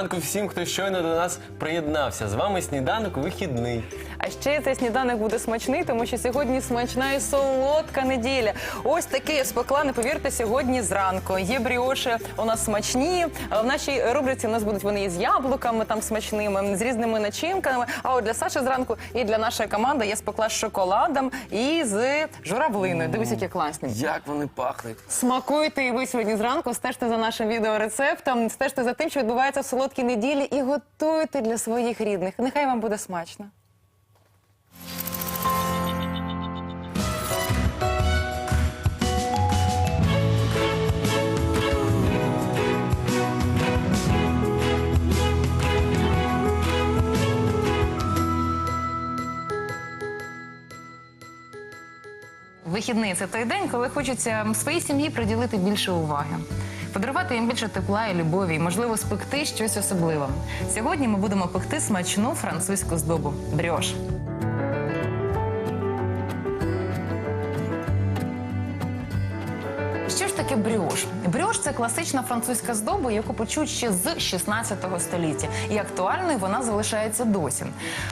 ранку всім, хто щойно до нас приєднався. З вами сніданок вихідний. А ще цей сніданок буде смачний, тому що сьогодні смачна і солодка неділя. Ось таке я спекла, не повірте, сьогодні зранку. Є бріоші у нас смачні. В нашій рубриці у нас будуть вони із яблуками там смачними, з різними начинками. А от для Саші зранку і для нашої команди я спекла з шоколадом і з журавлиною. Дивись, які класні. Як вони пахнуть. Смакуйте і ви сьогодні зранку, стежте за нашим відеорецептом, стежте за тим, що відбувається в солодкій неділі, і готуйте для своїх рідних. Нехай вам буде смачно. Вихідний це той день, коли хочеться своїй сім'ї приділити більше уваги. Подарувати їм більше тепла і любові, і, можливо, спекти щось особливе. Сьогодні ми будемо пекти смачну французьку здобу бріош. Таке бріош? Бріош це класична французька здоба, яку почуть ще з 16 століття, і актуальною вона залишається досі.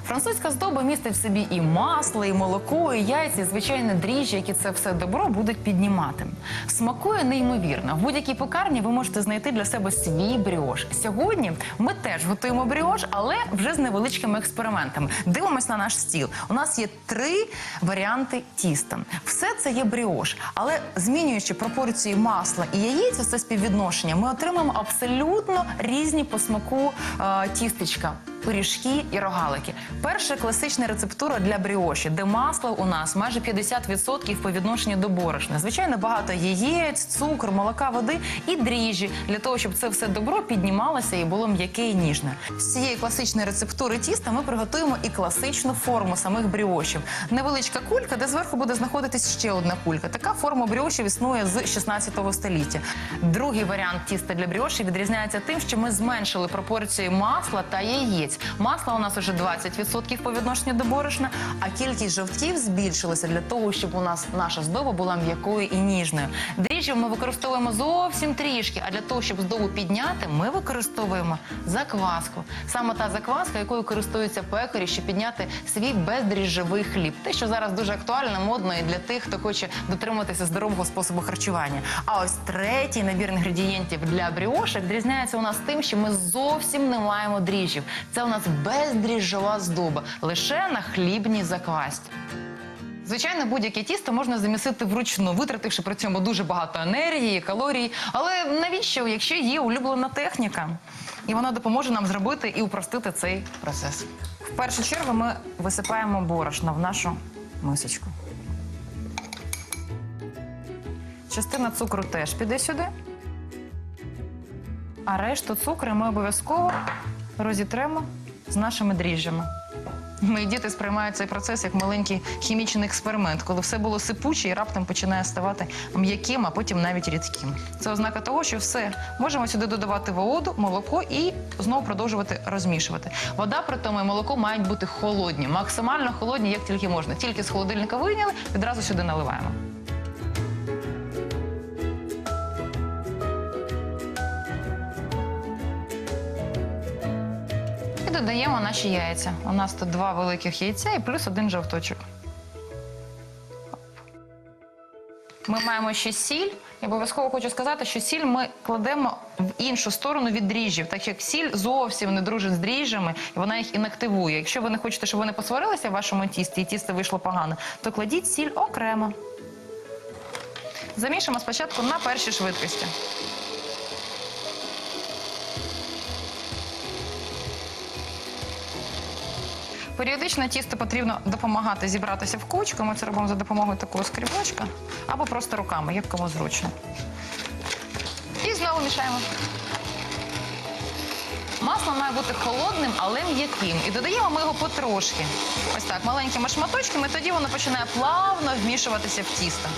Французька здоба містить в собі і масло, і молоко, і яйця, і звичайне дріжджі, які це все добро будуть піднімати. Смакує неймовірно. В будь-якій пекарні ви можете знайти для себе свій бріош. Сьогодні ми теж готуємо бріош, але вже з невеличкими експериментами. Дивимось на наш стіл. У нас є три варіанти тіста. Все це є бріош, але змінюючи пропорції масла і яєць, це співвідношення, ми отримаємо абсолютно різні по смаку е, тістечка. Пиріжки і рогалики. Перша класична рецептура для бріоші, де масло у нас майже 50% по відношенню до борошна. Звичайно, багато яєць, цукру, молока, води і дріжджі для того, щоб це все добро піднімалося і було м'яке і ніжне. З цієї класичної рецептури тіста ми приготуємо і класичну форму самих бріошів. Невеличка кулька, де зверху буде знаходитись ще одна кулька. Така форма бріошів існує з 16 століття. Другий варіант тіста для бріоші відрізняється тим, що ми зменшили пропорції масла та яєць. Масла у нас уже 20% по відношенню до борошна, а кількість жовтків збільшилася для того, щоб у нас наша здоба була м'якою і ніжною. Дріжджів ми використовуємо зовсім трішки, а для того, щоб здобу підняти, ми використовуємо закваску. Саме та закваска, якою користуються пекарі, щоб підняти свій бездріжджовий хліб. Те, що зараз дуже актуально, модно і для тих, хто хоче дотримуватися здорового способу харчування. А ось третій набір інгредієнтів для бріошек відрізняється у нас тим, що ми зовсім не маємо дріжджів. Це у нас бездріжджова здоба лише на хлібній заквасці. Звичайно, будь-яке тісто можна замісити вручну, витративши при цьому дуже багато енергії, калорій. Але навіщо, якщо є улюблена техніка? І вона допоможе нам зробити і упростити цей процес. В першу чергу ми висипаємо борошно в нашу мисочку. Частина цукру теж піде сюди. А решту цукру ми обов'язково розітремо з нашими дріжджами. Мої діти сприймають цей процес як маленький хімічний експеримент, коли все було сипуче і раптом починає ставати м'яким, а потім навіть рідким. Це ознака того, що все можемо сюди додавати воду, молоко і знову продовжувати розмішувати. Вода при тому і молоко мають бути холодні, максимально холодні, як тільки можна. Тільки з холодильника вийняли, відразу сюди наливаємо. Додаємо наші яйця. У нас тут два великих яйця і плюс один жовточок. Ми маємо ще сіль. І обов'язково хочу сказати, що сіль ми кладемо в іншу сторону від дріжджів, так як сіль зовсім не дружить з дріжджами, і вона їх інактивує. Якщо ви не хочете, щоб вони посварилися в вашому тісті і тісто вийшло погано, то кладіть сіль окремо. Замішуємо спочатку на першій швидкості. Періодично тісто потрібно допомагати зібратися в кучку. Ми це робимо за допомогою такого скрібочка або просто руками, як кому зручно. І знову мішаємо. Масло має бути холодним, але м'яким. І додаємо ми його потрошки. Ось так, маленькими шматочками, тоді воно починає плавно вмішуватися в тісто.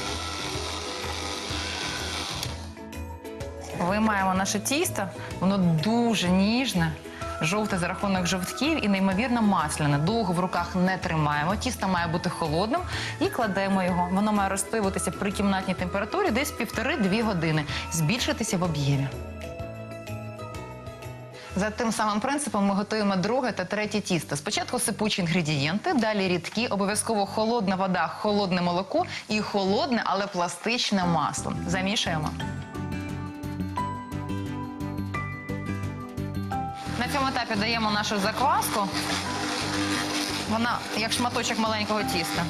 Виймаємо наше тісто, воно дуже ніжне, жовте за рахунок жовтків і неймовірно масляне. Довго в руках не тримаємо. Тісто має бути холодним і кладемо його. Воно має розстоюватися при кімнатній температурі десь півтори-дві години, збільшитися в об'ємі. За тим самим принципом ми готуємо друге та третє тісто. Спочатку сипучі інгредієнти, далі рідкі, обов'язково холодна вода, холодне молоко і холодне, але пластичне масло. Замішуємо. На цьому етапі даємо нашу закваску. Вона як шматочок маленького тіста.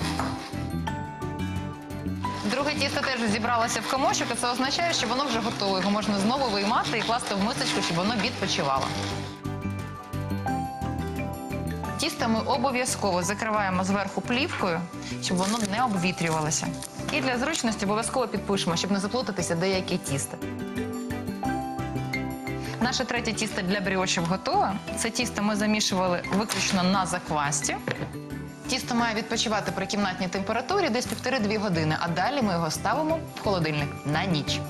Друге тісто теж зібралося в комочок, і це означає, що воно вже готове. Його можна знову виймати і класти в мисочку, щоб воно відпочивало. Тісто ми обов'язково закриваємо зверху плівкою, щоб воно не обвітрювалося. І для зручності обов'язково підпишемо, щоб не заплутатися деякі тіста. Наше третє тісто для бріошів готове. Це тісто ми замішували виключно на заквасті. Тісто має відпочивати при кімнатній температурі десь півтори-дві години, а далі ми його ставимо в холодильник на ніч.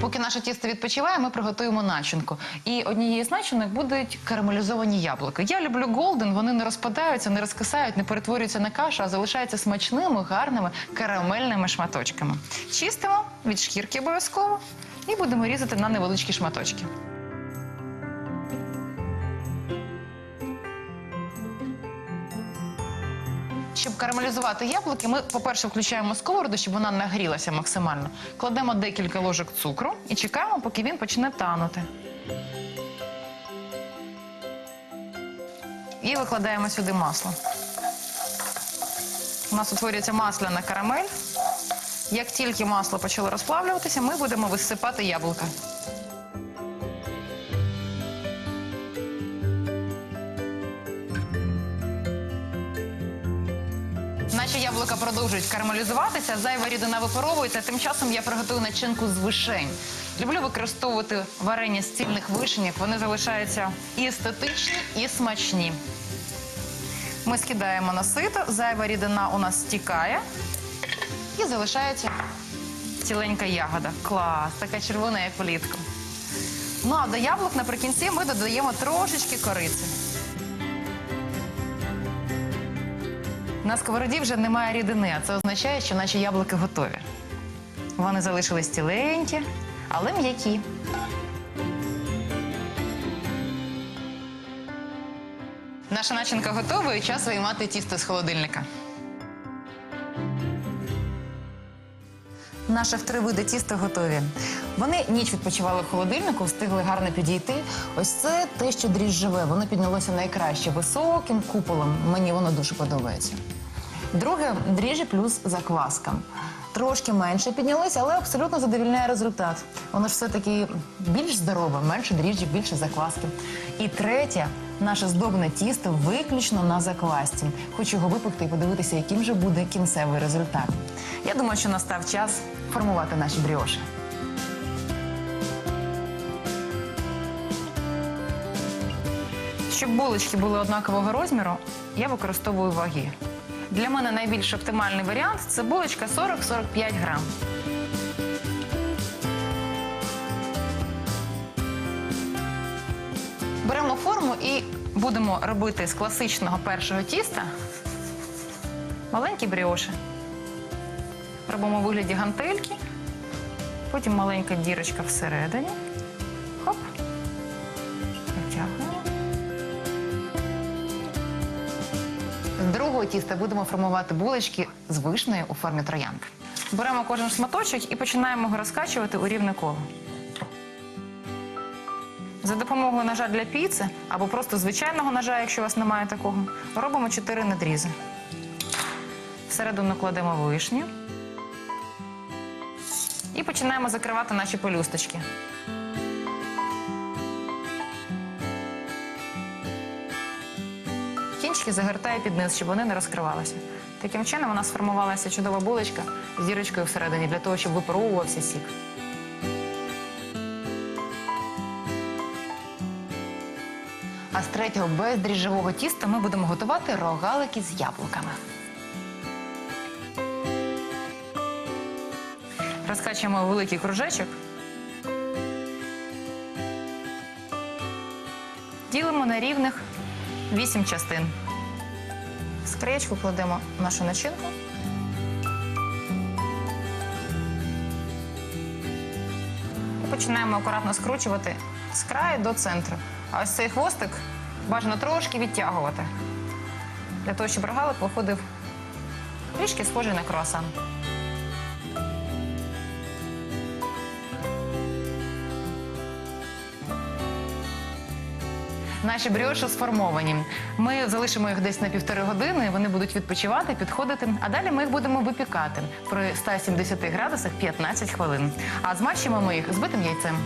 Поки наше тісто відпочиває, ми приготуємо начинку. І однією з начинок будуть карамелізовані яблука. Я люблю голден, вони не розпадаються, не розкисають, не перетворюються на кашу, а залишаються смачними, гарними карамельними шматочками. Чистимо від шкірки обов'язково і будемо різати на невеличкі шматочки. Щоб карамелізувати яблуки, ми, по-перше, включаємо сковороду, щоб вона нагрілася максимально. Кладемо декілька ложок цукру і чекаємо, поки він почне танути. І викладаємо сюди масло. У нас утворюється масляна карамель. Як тільки масло почало розплавлюватися, ми будемо висипати яблука. Наші яблука продовжують карамелізуватися, зайва рідина випаровується. Тим часом я приготую начинку з вишень. Люблю використовувати варення з цільних вишеньок. Вони залишаються і естетичні, і смачні. Ми скидаємо на сито, зайва рідина у нас стікає і залишається ціленька ягода. Клас, така червона, як влітку. Ну а до яблук наприкінці ми додаємо трошечки кориці. На сковороді вже немає рідини, а це означає, що наші яблуки готові. Вони залишились ціленькі, але м'які. Наша начинка готова і час виймати тісто з холодильника. Наші в три види тіста готові. Вони ніч відпочивали в холодильнику, встигли гарно підійти. Ось це те, що дріжджове. Воно піднялося найкраще високим куполом. Мені воно дуже подобається. Друге дріжджі плюс закваска. Трошки менше піднялося, але абсолютно задовільняє результат. Воно ж все-таки більш здорове, менше дріжджі, більше закваски. І третє наше здобне тісто виключно на заквасці. Хочу його випекти і подивитися, яким же буде кінцевий результат. Я думаю, що настав час формувати наші бріоші. Щоб булочки були однакового розміру, я використовую ваги. Для мене найбільш оптимальний варіант це булочка 40-45 грам. Будемо робити з класичного першого тіста маленькі бріоші. Робимо у вигляді гантельки, потім маленька дірочка всередині. Хоп. Протягуємо. З другого тіста будемо формувати булочки з вишнею у формі троянди. Беремо кожен шматочок і починаємо його розкачувати у рівне коло. За допомогою ножа для піци або просто звичайного ножа, якщо у вас немає такого, робимо чотири надрізи. Всередину кладемо вишню і починаємо закривати наші пелюсточки. Кінчики загортаю під низ, щоб вони не розкривалися. Таким чином у нас сформувалася чудова булочка з дірочкою всередині для того, щоб випаровувався сік. З третього бездріжджового тіста ми будемо готувати рогалики з яблуками. Розкачуємо великий кружечок. Ділимо на рівних 8 частин. З краєчку кладемо нашу начинку. починаємо акуратно скручувати з краю до центру. А ось цей хвостик бажано трошки відтягувати. Для того, щоб рогалик виходив трішки схожий на круасан. Наші бріоші сформовані. Ми залишимо їх десь на півтори години. Вони будуть відпочивати, підходити. А далі ми їх будемо випікати при 170 градусах 15 хвилин. А змащимо ми їх збитим яйцем.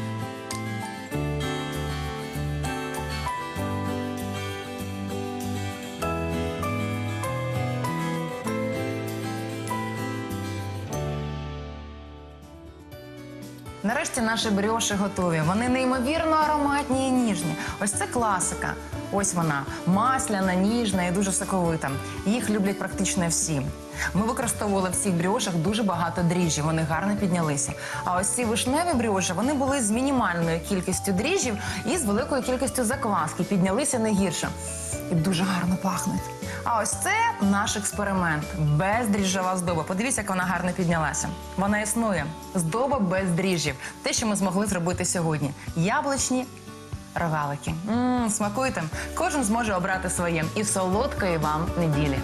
Нарешті наші бріоші готові. Вони неймовірно ароматні і ніжні. Ось це класика. Ось вона масляна, ніжна і дуже соковита. Їх люблять практично всі. Ми використовували в цих бріошах дуже багато дріжджів, вони гарно піднялися. А ось ці вишневі бріоші вони були з мінімальною кількістю дріжджів і з великою кількістю закваски. Піднялися не гірше. І дуже гарно пахнуть. А ось це наш експеримент. Бездріжджова здоба. Подивіться, як вона гарно піднялася. Вона існує. Здоба без дріжджів. Те, що ми змогли зробити сьогодні. Яблучні рогалики. Смакуйте. Кожен зможе обрати своє. І солодкої вам неділі.